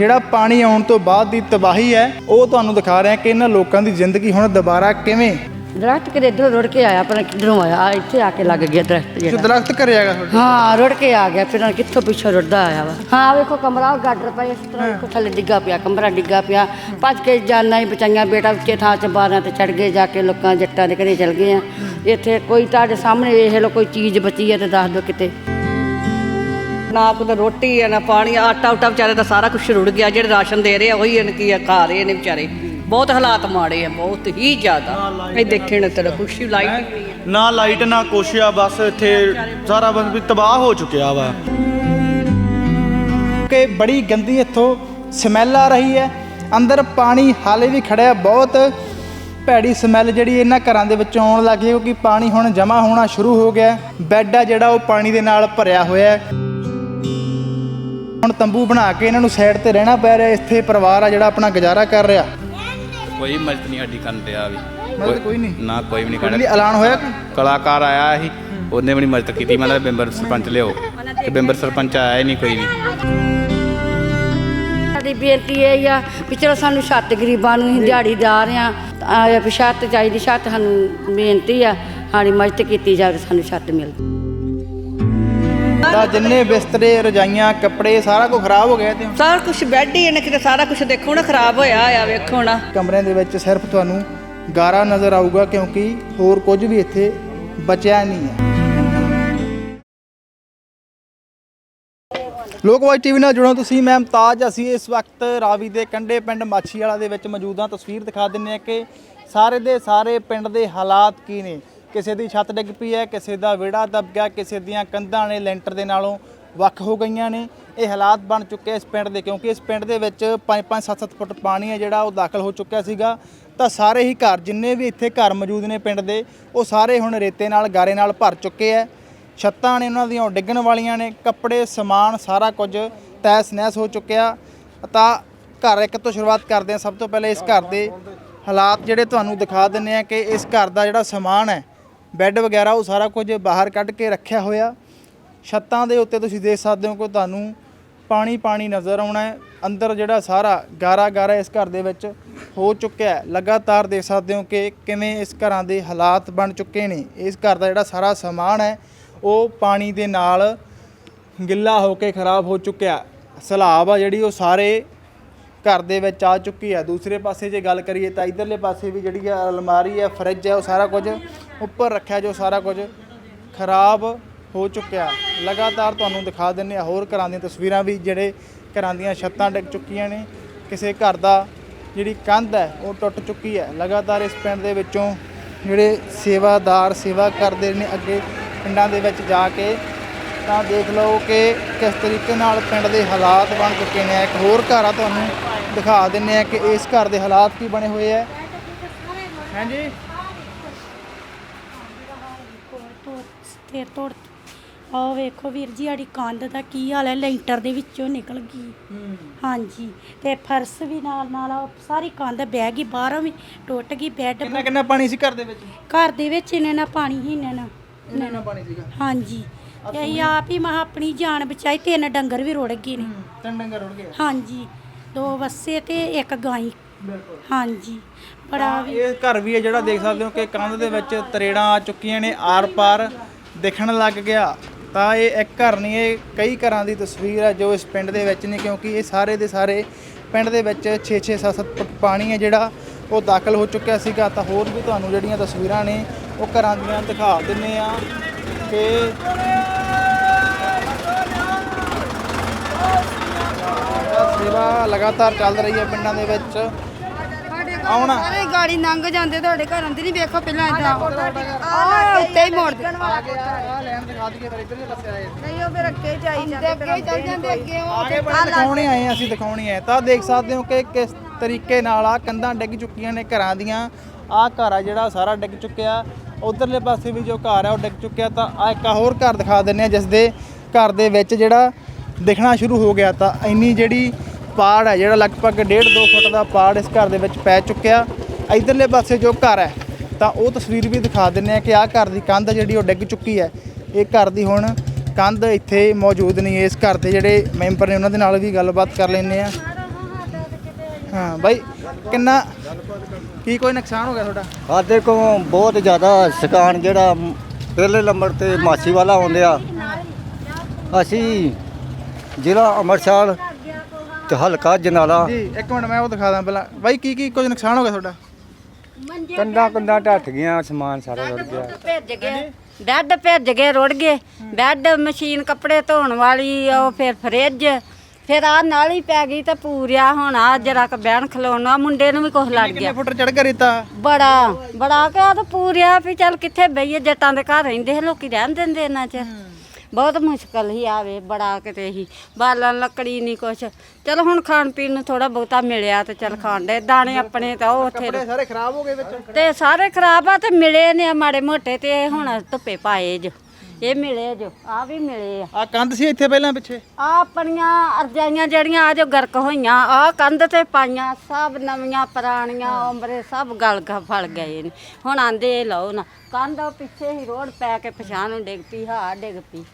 ਜਿਹੜਾ ਪਾਣੀ ਆਉਣ ਤੋਂ ਬਾਅਦ ਦੀ ਤਬਾਹੀ ਹੈ ਉਹ ਤੁਹਾਨੂੰ ਦਿਖਾ ਰਹੇ ਹਾਂ ਕਿ ਇਹਨਾਂ ਲੋਕਾਂ ਦੀ ਜ਼ਿੰਦਗੀ ਹੁਣ ਦੁਬਾਰਾ ਕਿਵੇਂ। ਦਰਖਤ ਕਿਤੇ ਇੱਧਰੋਂ ਰੁੜ ਕੇ ਆਇਆ ਪਰ ਕਿੱਧਰੋਂ ਆਇਆ ਆਹ ਇੱਥੇ ਆ ਕੇ ਲੱਗ ਗਿਆ ਦਰਖਤ ਜੋ ਜਿਹੜਾ ਦਰਖਤ ਘਰੇ ਆਗਾ ਤੁਹਾਡੇ? ਹਾਂ ਰੁੜ ਕੇ ਆ ਗਿਆ ਫਿਰ ਕਿੱਥੋਂ ਪਿੱਛੋਂ ਰੁੜਦਾ ਆਇਆ ਵਾ। ਹਾਂ ਵੇਖੋ ਕਮਰਾ ਉਹ ਗਾਡਰ ਪਿਆ ਇਸ ਤਰ੍ਹਾਂ ਵੇਖੋ ਥੱਲੇ ਡਿੱਗਾ ਪਿਆ ਕਮਰਾ ਡਿੱਗਾ ਪਿਆ। ਭੱਜ ਕੇ ਜਾਨਾਂ ਹੀ ਬਚਾਈਆਂ ਬੇਟਾ ਉੱਚੇ ਥਾਂ 'ਚ ਬਾਰਾਂ ਤੇ ਚੜ ਗਏ ਜਾ ਕੇ ਲੋਕਾਂ ਜੱਟਾਂ ਦੇ ਘਰੇ ਚਲ ਗਏ ਆ। ਇੱਥੇ ਕੋਈ ਤੁਹਾਡੇ ਸਾਹਮਣੇ ਵੇਖ ਲਓ ਕੋਈ ਚੀਜ਼ ਬਚੀ ਹੈ ਤੇ ਦੱਸ ਦਿਓ ਕਿਤੇ। ਨਾ ਕੋਈ ਰੋਟੀ ਹੈ ਨਾ ਪਾਣੀ ਆਟਾ ਉਟਾ ਵਿਚਾਰੇ ਦਾ ਸਾਰਾ ਕੁਝ ਰੁੜ ਗਿਆ। ਜਿਹੜੇ ਰਾਸ਼ਨ ਦੇ ਰਹੇ ਆ ਉਹੀ ਇਹਨਾਂ ਕੀ ਆ ਖਾ ਰਹੇ ਨੇ ਵਿਚਾਰੇ। ਬਹੁਤ ਹਾਲਾਤ ਮਾੜੇ ਆ ਬਹੁਤ ਹੀ ਜ਼ਿਆਦਾ। ਇਹ ਦੇਖਣ ਤੇ ਕੁਛ। ਵੀ ਲਾਈਟ ਹੀ? ਨਹੀਂ ਹੈ ਨਾ ਲਾਈਟ ਨਾ ਕੁਛ ਆ ਬਸ ਇੱਥੇ ਸਾਰਾ ਬਸ ਵੀ ਤਬਾਹ ਹੋ ਚੁੱਕਿਆ ਵਾ। ਕਿ ਬੜੀ ਗੰਦੀ ਇੱਥੋਂ ਸਮੈਲ ਆ ਰਹੀ ਹੈ। ਅੰਦਰ ਪਾਣੀ ਹਾਲੇ ਵੀ ਖੜਿਆ ਬਹੁਤ ਭੈੜੀ ਸਮੈਲ ਜਿਹੜੀ ਇਹਨਾਂ ਘਰਾਂ ਦੇ ਵਿੱਚੋਂ ਆਉਣ ਲੱਗੀ ਹੈ ਕਿਉਂਕਿ ਪਾਣੀ ਹੁਣ ਜਮ੍ਹਾਂ ਹੋਣਾ ਸ਼ੁਰੂ ਹੋ ਗਿਆ ਹੈ। ਬੈੱਡ ਆ ਜਿਹੜਾ ਉਹ ਪਾਣੀ ਦੇ ਨਾਲ ਭਰਿਆ ਹੋਇਆ ਹੈ। ਹੁਣ ਤੰਬੂ ਬਣਾ ਕੇ ਇਹਨਾਂ ਨੂੰ ਸਾਈਡ ਤੇ ਰਹਿਣਾ ਪੈ ਰਿਹਾ ਇੱਥੇ ਪਰਿਵਾਰ ਆ ਜਿਹੜਾ ਆਪਣਾ ਗੁਜ਼ਾਰਾ ਕਰ ਰਿਹਾ। ਕੋਈ ਮਦਦ ਨਹੀਂ ਸਾਡੀ ਕਰਨ ਰਿਹਾ ਵੀ। ਮਦਦ ਕੋਈ ਨਹੀਂ? ਨਾ ਕੋਈ ਵੀ ਨਹੀਂ ਲਈ ਕਰਦਾ ਐਲਾਨ ਹੋਇਆ ਕੋਈ? ਕਲਾਕਾਰ ਆਇਆ ਸੀ ਉਹਨੇ ਵੀ ਨਹੀਂ ਮਦਦ ਕੀਤੀ ਮਤਲਬ ਮੈਂਬਰ ਸਰਪੰਚ ਲਿਓ ਤੇ ਮੈਂਬਰ ਸਰਪੰਚ ਆਇਆ ਹੀ ਨਹੀਂ ਕੋਈ ਵੀ। ਸਾਡੀ ਬੇਨਤੀ ਇਹ ਆ ਵੀ ਚਲੋ ਸਾਨੂੰ ਛੱਤ ਗਰੀਬਾਂ ਨੂੰ ਅਸੀਂ ਦਿਹਾੜੀਦਾਰ ਆ ਆ ਵੀ ਛੱਤ ਚਾਹੀਦੀ ਛੱਤ ਸਾਨੂੰ ਬੇਨਤੀ ਆ ਸਾਡੀ ਮਦਦ ਕੀਤੀ ਜਾਵੇ ਸਾਨੂੰ ਛੱਤ ਮਿਲ ਤਾਂ ਜਿੰਨੇ ਬਿਸਤਰੇ ਰਜਾਈਆਂ ਕੱਪੜੇ ਸਾਰਾ ਕੁਝ ਖਰਾਬ ਹੋ ਗਿਆ ਤੇ ਸਾਰਾ ਕੁਝ ਬੈੱਡ ਹੀ ਇਹਨੇ ਕਿਤੇ ਸਾਰਾ ਕੁਝ ਦੇਖੋ ਨਾ ਖਰਾਬ ਹੋਇਆ ਆ ਵੇਖੋ ਨਾ ਕਮਰਿਆਂ ਦੇ ਵਿੱਚ ਸਿਰਫ ਤੁਹਾਨੂੰ ਗਾਰਾ ਨਜ਼ਰ ਆਊਗਾ ਕਿਉਂਕਿ ਹੋਰ ਕੁਝ ਵੀ ਇੱਥੇ ਬਚਿਆ ਨਹੀਂ ਹੈ। ਲੋਕਵਾਈ ਟੀਵੀ ਨਾਲ ਜੁੜੋ ਤੁਸੀਂ ਮੈਂ ਮੁਮਤਾਜ। ਅਸੀਂ ਇਸ ਵਕਤ ਰਾਵੀ ਦੇ ਕੰਢੇ ਪਿੰਡ ਮਾਛੀ ਵਾਲਾ ਦੇ ਵਿੱਚ ਮੌਜੂਦ ਹਾਂ। ਤਸਵੀਰ ਦਿਖਾ ਦਿੰਨੇ ਆ ਕਿ ਸਾਰੇ ਦੇ ਸਾਰੇ ਪਿੰਡ ਦੇ ਹਾਲਾਤ ਕੀ ਨੇ। ਕਿਸੇ ਦੀ ਛੱਤ ਡਿੱਗ ਪਈ ਹੈ, ਕਿਸੇ ਦਾ ਵਿਹੜਾ ਦਬ ਗਿਆ, ਕਿਸੇ ਦੀਆਂ ਕੰਧਾਂ ਨੇ ਲੈਂਟਰ ਦੇ ਨਾਲੋਂ ਵੱਖ ਹੋ ਗਈਆਂ ਨੇ। ਇਹ ਹਾਲਾਤ ਬਣ ਚੁੱਕੇ ਇਸ ਪਿੰਡ ਦੇ ਕਿਉਂਕਿ ਇਸ ਪਿੰਡ ਦੇ ਵਿੱਚ 5-5 7-7 ਫੁੱਟ ਪਾਣੀ ਹੈ ਜਿਹੜਾ ਉਹ ਦਾਖਲ ਹੋ ਚੁੱਕਿਆ ਸੀਗਾ। ਤਾਂ ਸਾਰੇ ਹੀ ਘਰ ਜਿੰਨੇ ਵੀ ਇੱਥੇ ਘਰ ਮੌਜੂਦ ਨੇ ਪਿੰਡ ਦੇ, ਉਹ ਸਾਰੇ ਹੁਣ ਰੇਤੇ ਨਾਲ, ਗਾਰੇ ਨਾਲ ਭਰ ਚੁੱਕੇ ਹੈ। ਛੱਤਾਂ ਨੇ ਉਹਨਾਂ ਦੀਆਂ ਡਿੱਗਣ ਵਾਲੀਆਂ ਨੇ, ਕੱਪੜੇ, ਸਮਾਨ, ਸਾਰਾ ਕੁਝ ਤੈਸ ਨਹਿਸ ਹੋ ਚੁੱਕਿਆ। ਤਾਂ ਘਰ ਇੱਕ ਤੋਂ ਸ਼ੁਰੂਆਤ ਕਰਦੇ ਹਾਂ। ਸਭ ਤੋਂ ਪਹਿਲੇ ਇਸ ਘਰ ਦੇ ਹਾਲਾਤ ਜਿਹੜੇ ਤੁਹਾਨੂੰ ਦਿਖਾ ਦਿੰਨੇ ਆ ਕਿ ਇਸ ਘਰ ਦਾ ਜਿਹੜਾ ਸਮਾਨ ਹੈ ਬੈੱਡ ਵਗੈਰਾ ਉਹ ਸਾਰਾ ਕੁਝ ਬਾਹਰ ਕੱਢ ਕੇ ਰੱਖਿਆ ਹੋਇਆ। ਛੱਤਾਂ ਦੇ ਉੱਤੇ ਤੁਸੀਂ ਦੇਖ ਸਕਦੇ ਹੋ ਕਿ ਤੁਹਾਨੂੰ ਪਾਣੀ ਪਾਣੀ ਨਜ਼ਰ ਆਉਣਾ ਹੈ। ਅੰਦਰ ਜਿਹੜਾ ਸਾਰਾ ਗਾਰਾ ਗਾਰਾ ਇਸ ਘਰ ਦੇ ਵਿੱਚ ਹੋ ਚੁੱਕਿਆ ਹੈ। ਲਗਾਤਾਰ ਦੇਖ ਸਕਦੇ ਹੋ ਕਿ ਕਿਵੇਂ ਇਸ ਘਰਾਂ ਦੇ ਹਾਲਾਤ ਬਣ ਚੁੱਕੇ ਨੇ। ਇਸ ਘਰ ਦਾ ਜਿਹੜਾ ਸਾਰਾ ਸਮਾਨ ਹੈ, ਉਹ ਪਾਣੀ ਦੇ ਨਾਲ ਗਿੱਲਾ ਹੋ ਕੇ ਖਰਾਬ ਹੋ ਚੁੱਕਿਆ। ਸਲਾਬ ਆ ਜਿਹੜੀ ਉਹ ਸਾਰੇ ਘਰ ਦੇ ਵਿੱਚ ਆ ਚੁੱਕੀ ਹੈ ਦੂਸਰੇ ਪਾਸੇ ਜੇ ਗੱਲ ਕਰੀਏ ਤਾਂ ਇਧਰਲੇ ਪਾਸੇ ਵੀ ਜਿਹੜੀ ਆ ਅਲਮਾਰੀ ਹੈ ਫਰਿੱਜ ਹੈ ਉਹ ਸਾਰਾ ਕੁਝ ਉੱਪਰ ਰੱਖਿਆ ਜੋ ਸਾਰਾ ਕੁਝ ਖਰਾਬ ਹੋ ਚੁੱਕਿਆ। ਲਗਾਤਾਰ ਤੁਹਾਨੂੰ ਦਿਖਾ ਦਿੰਨੇ ਆ ਹੋਰ ਘਰਾਂ ਦੀਆਂ ਤਸਵੀਰਾਂ ਵੀ ਜਿਹੜੇ ਘਰਾਂ ਦੀਆਂ ਛੱਤਾਂ ਡਿੱਗ ਚੁੱਕੀਆਂ ਨੇ। ਕਿਸੇ ਘਰ ਦਾ ਜਿਹੜੀ ਕੰਧ ਹੈ, ਉਹ ਟੁੱਟ ਚੁੱਕੀ ਹੈ। ਲਗਾਤਾਰ ਇਸ ਪਿੰਡ ਦੇ ਵਿੱਚੋਂ ਜਿਹੜੇ ਸੇਵਾਦਾਰ, ਸੇਵਾ ਕਰਦੇ ਨੇ ਅੱਗੇ ਪਿੰਡਾਂ ਦੇ ਵਿੱਚ ਜਾ ਕੇ। ਤਾਂ ਦੇਖ ਲਓ ਕਿ ਕਿਸ ਤਰੀਕੇ ਨਾਲ ਪਿੰਡ ਦੇ ਹਾਲਾਤ ਬਣ ਚੁੱਕੇ ਨੇ। ਇੱਕ ਹੋਰ ਘਰ ਆ ਤੁਹਾਨੂੰ ਦਿਖਾ ਦਿੰਨੇ ਆ ਕਿ ਇਸ ਘਰ ਦੇ ਹਾਲਾਤ ਕੀ ਬਣੇ ਹੋਏ ਆ। ਹਾਂਜੀ। ਤੋੜ ਆਹ ਵੇਖੋ ਵੀਰ ਜੀ ਸਾਡੀ ਕੰਧ ਦਾ ਕੀ ਹਾਲ ਹੈ? ਲੈਂਟਰ ਦੇ ਵਿੱਚੋਂ ਨਿਕਲ ਗਈ। ਹਾਂਜੀ। ਤੇ ਫਰਸ਼ ਵੀ ਨਾਲ ਨਾਲ ਆਹ ਸਾਰੀ ਕੰਧ ਬਹਿ ਗਈ ਬਾਹਰੋਂ ਵੀ ਟੁੱਟ ਗਈ ਬੈੱਡ ਕਿੰਨਾ ਕਿੰਨਾ ਪਾਣੀ ਸੀ ਘਰ ਦੇ ਵਿੱਚ? ਘਰ ਦੇ ਵਿੱਚ ਇਹਨਾਂ ਨਾਲ ਪਾਣੀ ਹੀ ਇਹਨਾਂ ਕਿੰਨਾ ਪਾਣੀ ਸੀਗਾ? ਹਾਂਜੀ। ਤੇ ਅਸੀਂ ਆਪ ਹੀ ਮਹਾ ਆਪਣੀ ਜਾਨ ਬਚਾਈ ਤਿੰਨ ਡੰਗਰ ਵੀ ਰੁੜ ਗਏ ਨੇ। ਤਿੰਨ ਡੰਗਰ ਰੁੜ ਗਏ ਹਾਂਜੀ। ਦੋ ਵੱਸੇ ਤੇ ਇੱਕ ਗਾਈ। ਹਾਂਜੀ ਬੜਾ ਵੀ ਇਹ ਘਰ ਵੀ ਹੈ ਜਿਹੜਾ ਦੇਖ ਸਕਦੇ ਹੋ ਕਿ ਕੰਧ ਦੇ ਵਿੱਚ ਤਰੇੜਾਂ ਆ ਚੁੱਕੀਆਂ ਨੇ ਆਰ-ਪਾਰ ਦਿਖਣ ਲੱਗ ਗਿਆ। ਤਾਂ ਇਹ ਇੱਕ ਘਰ ਨਹੀਂ ਇਹ ਕਈ ਘਰਾਂ ਦੀ ਤਸਵੀਰ ਹੈ ਜੋ ਇਸ ਪਿੰਡ ਦੇ ਵਿੱਚ ਨੇ ਕਿਉਂਕਿ ਇਹ ਸਾਰੇ ਦੇ ਸਾਰੇ ਪਿੰਡ ਦੇ ਵਿੱਚ 6-6 7-7 ਫੁੱਟ ਪਾਣੀ ਹੈ ਜਿਹੜਾ ਉਹ ਦਾਖਲ ਹੋ ਚੁੱਕਿਆ ਸੀਗਾ। ਤਾਂ ਹੋਰ ਵੀ ਤੁਹਾਨੂੰ ਜਿਹੜੀਆਂ ਤਸਵੀਰਾਂ ਨੇ ਉਹ ਘਰਾਂ ਦੀਆਂ ਦਿਖਾ ਦਿੰਨੇ ਆ ਕਿ ਸੇਵਾ ਲਗਾਤਾਰ ਚੱਲ ਰਹੀ ਹੈ ਪਿੰਡਾਂ ਦੇ ਵਿੱਚ। ਆਉਣਾ। ਸਾਰੇ ਗਾੜੀ ਲੰਘ ਜਾਂਦੇ ਤੁਹਾਡੇ ਘਰਾਂ ਦੇ ਨਹੀਂ ਵੇਖੋ ਪਹਿਲਾਂ ਇਦਾਂ ਆ ਉੱਤੇ ਹੀ ਮੋੜ ਦੇ ਲੈਣ ਦਿਖਾ ਦਈਏ ਫਿਰ ਇੱਧਰਲੇ ਪਾਸੇ ਆਏ ਨਹੀਂ ਉਹ ਫਿਰ ਅੱਗੇ ਜਾਈ ਜਾਂਦੇ ਅੱਗੇ ਚੱਲ ਜਾਂਦੇ ਅੱਗੇ ਉਹ ਆਗੇ ਬੜੇ ਦਿਖਾਉਣੇ ਆਏ ਹਾਂ ਅਸੀਂ ਦਿਖਾਉਣੀ ਹੈ ਤਾਂ ਦੇਖ ਸਕਦੇ ਹੋ ਕਿ ਕਿਸ ਤਰੀਕੇ ਨਾਲ ਆ ਕੰਧਾਂ ਡਿੱਗ ਚੁੱਕੀਆਂ ਨੇ ਘਰਾਂ ਦੀਆਂ। ਆ ਘਰ ਆ ਜਿਹੜਾ ਸਾਰਾ ਡਿੱਗ ਚੁੱਕਿਆ। ਉਧਰਲੇ ਪਾਸੇ ਵੀ ਜੋ ਘਰ ਆ ਉਹ ਡਿੱਗ ਚੁੱਕਿਆ। ਤਾਂ ਆ ਇੱਕ ਹੋਰ ਘਰ ਦਿਖਾ ਦਿੰਨੇ ਆ ਜਿਸ ਦੇ ਘਰ ਦੇ ਵਿੱਚ ਜਿਹੜਾ ਦਿਖਣਾ ਸ਼ੁਰੂ ਹੋ ਗਿਆ। ਤਾਂ ਇੰਨੀ ਜਿਹੜੀ ਪਾੜ ਹੈ ਜਿਹੜਾ ਲਗਭਗ 1.5 2 ਫੁੱਟ ਦਾ ਪਾੜ ਇਸ ਘਰ ਦੇ ਵਿੱਚ ਪੈ ਚੁੱਕਿਆ। ਇਧਰਲੇ ਪਾਸੇ ਜੋ ਘਰ ਹੈ, ਤਾਂ ਉਹ ਤਸਵੀਰ ਵੀ ਦਿਖਾ ਦਿੰਨੇ ਆ ਕਿ ਆਹ ਘਰ ਦੀ ਕੰਧ ਜਿਹੜੀ ਉਹ ਡਿੱਗ ਚੁੱਕੀ ਹੈ। ਇਹ ਘਰ ਦੀ ਹੁਣ ਕੰਧ ਇੱਥੇ ਮੌਜੂਦ ਨਹੀਂ ਇਸ ਘਰ ਦੇ ਜਿਹੜੇ ਮੈਂਬਰ ਨੇ ਉਹਨਾਂ ਦੇ ਨਾਲ ਵੀ ਗੱਲਬਾਤ ਕਰ ਲੈਂਦੇ ਆ ਹਾਂ ਬਾਈ, ਕਿੰਨਾ ਕੀ ਕੋਈ ਨੁਕਸਾਨ ਹੋ ਗਿਆ ਤੁਹਾਡਾ? ਸਾਡੇ ਕੋ ਬਹੁਤ ਜ਼ਿਆਦਾ ਸਕਾਨ ਜਿਹੜਾ ਪਹਿਲੇ ਨੰਬਰ ਤੇ ਮਾਛੀ ਵਾਲਾ ਆਉਂਦੇ ਆ। ਅਸੀਂ ਜ਼ਿਲ੍ਹਾ ਅੰਮ੍ਰਿਤਸਰ ਤੇ ਹਲਕਾ ਜਨਾਲਾ। ਜੀ ਇੱਕ ਮਿੰਟ ਮੈਂ ਉਹ ਦਿਖਾ ਦਾਂ ਪਹਿਲਾਂ। ਬਾਈ ਕੀ ਕੀ ਕੁਝ ਨੁਕਸਾਨ ਹੋ ਗਿਆ ਤੁਹਾਡਾ? ਕੰਦਾ ਕੰਦਾ ਢੱਠ ਗਿਆ ਸਮਾਨ ਸਾਰਾ ਰੁੜ ਗਿਆ। ਭਿੱਜ ਗਏ ਬੈੱਡ ਭਿੱਜ ਗਏ ਰੁੜ ਗਏ। ਬੈੱਡ ਮਸ਼ੀਨ ਕੱਪੜੇ ਧੋਣ ਵਾਲੀ ਉਹ ਫਿਰ ਫਰਿੱਜ। ਫਿਰ ਆ ਨਾਲੀ ਪੈ ਗਈ ਤੇ ਪੂਰਿਆ ਹੁਣ ਆ ਜਰਾ ਕ ਬਹਿਣ ਖਲੋਣਾ ਮੁੰਡੇ ਨੂੰ ਵੀ ਕੁਝ ਲੜ ਕਿੰਨੇ ਗਿਆ। ਫੁੱਟ ਚੜ ਕੇ ਰੇਤਾ? ਬੜਾ ਬੜਾ ਕਿ ਤਾਂ ਪੂਰਿਆ ਵੀ ਚੱਲ ਕਿੱਥੇ ਬਈਏ ਜੱਟਾਂ ਦੇ ਘਰ ਰਹਿੰਦੇ ਸੀ ਲੋਕੀ ਰਹਿਣ ਦਿੰਦੇ ਇਹਨਾਂ ਚ ਬਹੁਤ ਮੁਸ਼ਕਲ ਹੀ ਆਵੇ ਬੜਾ ਕਿਤੇ ਹੀ। ਬਾਲਣ ਲੱਕੜੀ ਨਹੀਂ ਕੁਛ। ਚਲ ਹੁਣ ਖਾਣ ਪੀਣ ਨੂੰ ਥੋੜਾ ਬਹੁਤਾ ਮਿਲਿਆ ਤੇ ਚਲ ਖਾਣ ਦੇ ਦਾਣੇ ਆਪਣੇ ਤਾਂ ਉਹ ਉੱਥੇ ਕੱਪੜੇ ਸਾਰੇ ਖਰਾਬ ਹੋ ਗਏ ਵਿੱਚ। ਤੇ ਸਾਰੇ ਖਰਾਬ ਆ ਤੇ ਮਿਲੇ ਨੇ ਮਾੜੇ ਮੋਟੇ ਤੇ ਹੁਣ ਧੁੱਪੇ ਪਾਏ ਜੋ। ਇਹ ਮਿਲੇ ਜੋ ਆ ਵੀ ਮਿਲੇ ਆ। ਆ ਕੰਧ ਸੀ ਇੱਥੇ ਪਹਿਲਾਂ ਪਿੱਛੇ? ਆ ਆਪਣੀਆਂ ਅਰਜਾਈਆਂ ਜਿਹੜੀਆਂ ਆ ਜੋ ਗਰਕ ਹੋਈਆਂ ਆ ਕੰਧ ਤੇ ਪਾਈਆਂ ਸਭ ਨਵੀਆਂ ਪੁਰਾਣੀਆਂ ਉਮਰੇ ਸਭ ਗਲ ਗ ਫਲ ਗਏ ਨੇ। ਹੁਣ ਆਂਦੇ ਇਹ ਲਓ ਨਾ ਕੰਧ ਉਹ ਪਿੱਛੇ ਹੀ ਰੋਡ ਪੈ ਕੇ ਪਛਾਣ ਨੂੰ ਡਿੱਗ ਪਈ ਹਾਂ ਡਿੱਗ ਪਈ।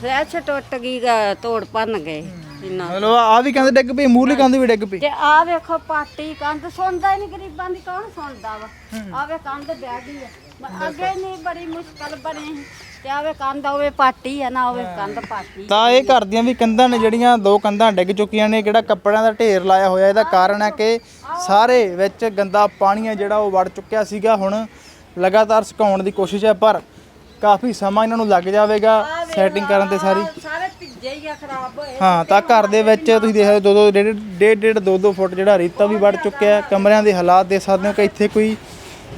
ਫਲੈਸ਼ ਟੁੱਟ ਗਈ ਗ- ਤੋੜ ਭੰਨ ਗਏ ਇੰਨਾ ਮਤਲਬ ਆ ਵੀ ਕੰਧ ਡਿੱਗ ਪਈ ਮੂਰਲੀ ਕੰਧ ਵੀ ਡਿੱਗ ਪਈ। ਤੇ ਆ ਵੇਖੋ ਪਾਟੀ ਕੰਧ ਸੁਣਦਾ ਹੀ ਨਹੀਂ ਗਰੀਬਾਂ ਦੀ ਕੌਣ ਸੁਣਦਾ ਵਾ? ਆਵੇ ਕੰਧ ਬਹਿ ਗਈ ਆ। ਅੱਗੇ ਨਹੀਂ ਬੜੀ ਮੁਸ਼ਕਲ ਬਣੀ ਸੀ। ਤੇ ਆਵੇ ਕੰਧ ਹੋਵੇ ਪਾਟੀ ਆ ਨਾ ਹੋਵੇ ਕੰਧ ਪਾਟੀ। ਤਾਂ ਇਹ ਘਰ ਦੀਆਂ ਵੀ ਕੰਧਾਂ ਨੇ ਜਿਹੜੀਆਂ ਦੋ ਕੰਧਾਂ ਡਿੱਗ ਚੁੱਕੀਆਂ ਨੇ ਕਿਹੜਾ ਕੱਪੜਿਆਂ ਦਾ ਢੇਰ ਲਾਇਆ ਹੋਇਆ ਇਹਦਾ ਕਾਰਨ ਹੈ ਕਿ ਸਾਰੇ ਵਿੱਚ ਗੰਦਾ ਪਾਣੀ ਹੈ ਜਿਹੜਾ ਉਹ ਵੜ ਚੁੱਕਿਆ ਸੀਗਾ। ਹੁਣ ਲਗਾਤਾਰ ਸੁਕਾਉਣ ਦੀ ਕੋਸ਼ਿਸ਼ ਹੈ ਪਰ ਕਾਫੀ ਸਮਾਂ ਇਹਨਾਂ ਨੂੰ ਲੱਗ ਜਾਵੇਗਾ ਸੈਟਿੰਗ ਕਰਨ ਤੇ ਸਾਰੀ। ਸਾਰੇ ਭਿੱਜੇ ਹੀ ਆ ਖਰਾਬ ਹੋਏ। ਹਾਂ ਤਾਂ ਘਰ ਦੇ ਵਿੱਚ ਤੁਸੀਂ ਦੇਖ ਸਕਦੇ ਦੋ ਦੋ ਡੇਢ ਡੇਢ ਡੇਢ ਦੋ ਦੋ ਫੁੱਟ ਜਿਹੜਾ ਰੇਤਾ ਵੀ ਵੜ ਚੁੱਕਿਆ ਹੈ। ਕਮਰਿਆਂ ਦੇ ਹਾਲਾਤ ਦੇਖ ਸਕਦੇ ਹੋ ਕਿ ਇੱਥੇ ਕੋਈ